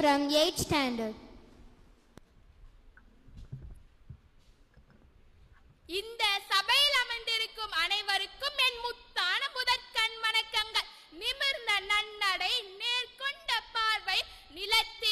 From 8th standard. இந்த சபையில் அமர்ந்திருக்கும் அனைவருக்கும் என் முத்தான முதற்கண் வணக்கங்கள் நிமிர்ந்த நன்னடை நேர்கொண்ட பார்வை நிலத்தில்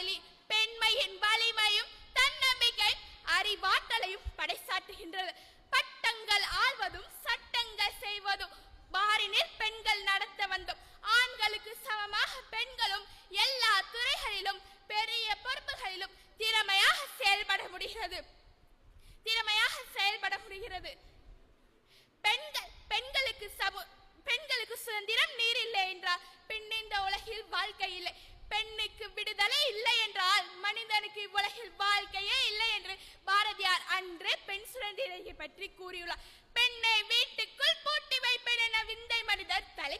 பாடலி பெண்மையின் வலிமையும் தன்னம்பிக்கை அறிவாற்றலையும் படைசாட்டுகின்றது பட்டங்கள் ஆள்வதும் சட்டங்கள் செய்வதும் பாரினில் பெண்கள் நடத்த வந்தோம் ஆண்களுக்கு சமமாக பெண்களும் எல்லா துறைகளிலும் பெரிய பொறுப்புகளிலும் திறமையாக செயல்பட முடிகிறது. திறமையாக செயல்பட முடிகிறது பெண்கள் பெண்களுக்கு சமு பெண்களுக்கு சுதந்திரம் நீர் இல்லை என்றால் பின் இந்த உலகில் வாழ்க்கை இல்லை பெண்ணுக்கு விடுதலை இல்லை என்றால் மனிதனுக்கு இவ்வுலகில் வாழ்க்கையே இல்லை என்று பாரதியார் அன்று பெண் சுதந்திரத்தை பற்றி கூறியுள்ளார். பெண்ணை வீட்டுக்குள் பூட்டி வைப்பேன் என விந்தை மனிதர் தலை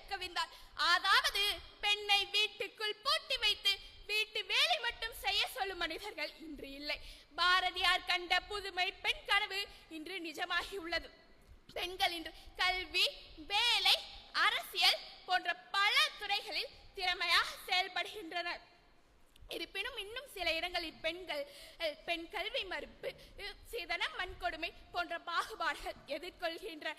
அதாவது பெண்ணை வீட்டுக்குள் பூட்டி வைத்து வீட்டு வேலை மட்டும் செய்ய சொல்லும் மனிதர்கள் இன்று இல்லை. பாரதியார் கண்ட புதுமை பெண் கனவு இன்று நிஜமாகி உள்ளது பெண்கள் இன்று கல்வி வேலை அரசியல் போன்ற பல துறைகளில் திறமையாக செயல்படுகின்றனர் இருப்பினும் இன்னும் சில இடங்களில் பெண்கள் பெண் கல்வி மறுப்பு சிதனம் வன்கொடுமை போன்ற பாகுபாடுகள் எதிர்கொள்கின்றன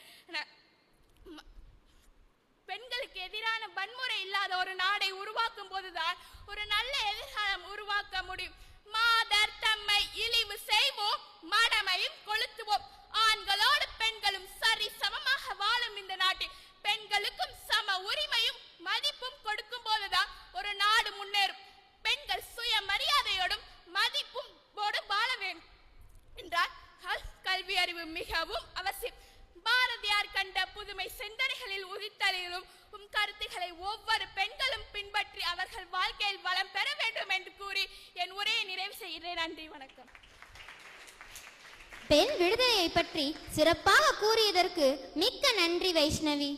பெண்களுக்கு எதிரான வன்முறை இல்லாத ஒரு நாடை உருவாக்கும் போதுதான் ஒரு நல்ல எதிர்காலம் உருவாக்க முடியும். மாதர் தம்மை இழிவு செய்வோம் மடமையும் கொழு பகுத்தறிவு மிகவும் அவசியம். பாரதியார் கண்ட புதுமை சிந்தனைகளில் உதித்தலிலும் உம் கருத்துக்களை ஒவ்வொரு பெண்களும் பின்பற்றி அவர்கள் வாழ்க்கையில் வளம் பெற வேண்டும் என்று கூறி என் உரையை நிறைவு செய்கிறேன். நன்றி வணக்கம். பெண் விடுதலையை பற்றி சிறப்பாக கூறியதற்கு மிக்க நன்றி வைஷ்ணவி.